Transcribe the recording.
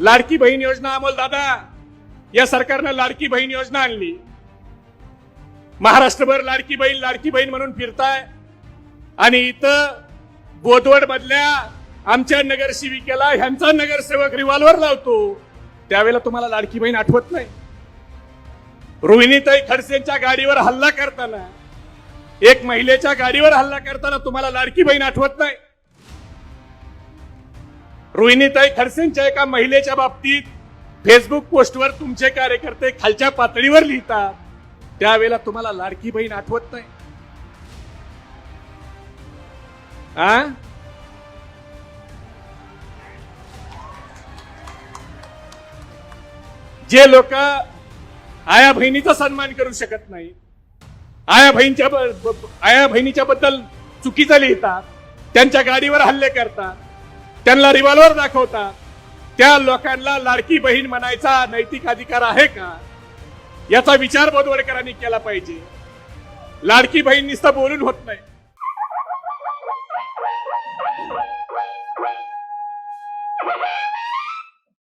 लाडकी बहीण योजना अमोल दादा या सरकारनं लाडकी बहीण योजना आणली. महाराष्ट्रभर लाडकी बहीण लाडकी बहीण म्हणून फिरताय. आणि इथं बोदवड मधल्या आमच्या नगरसेविकेला ह्यांचा नगरसेवक रिव्हॉल्वर लावतो. त्यावेळेला तुम्हाला लाडकी बहीण आठवत नाही. रोहिणीताई खडसेंच्या गाडीवर हल्ला करताना एक महिलेच्या गाडीवर हल्ला करताना तुम्हाला लाडकी बहीण आठवत नाही. रोहिणीताई खडसेंच्या एका महिलेच्या बाबतीत फेसबुक पोस्टवर तुमचे कार्यकर्ते खालच्या पातळीवर लिहितात. त्यावेळेला तुम्हाला लाडकी बहीण आठवत नाही. आ? जे लोक आया बहिणीचा सन्मान करू शकत नाही आया बहिणीच्या आया बहिणीच्या बद्दल चुकीचं लिहितात त्यांच्या गाडीवर हल्ले करतात त्यांना रिव्हॉल्वर दाखवता. त्या लोकांना लाडकी बहीण म्हणायचा नैतिक अधिकार आहे का? याचा विचार बोदवडकरांनी केला पाहिजे. लाडकी बहीण नुसतं बोलून होत नाही.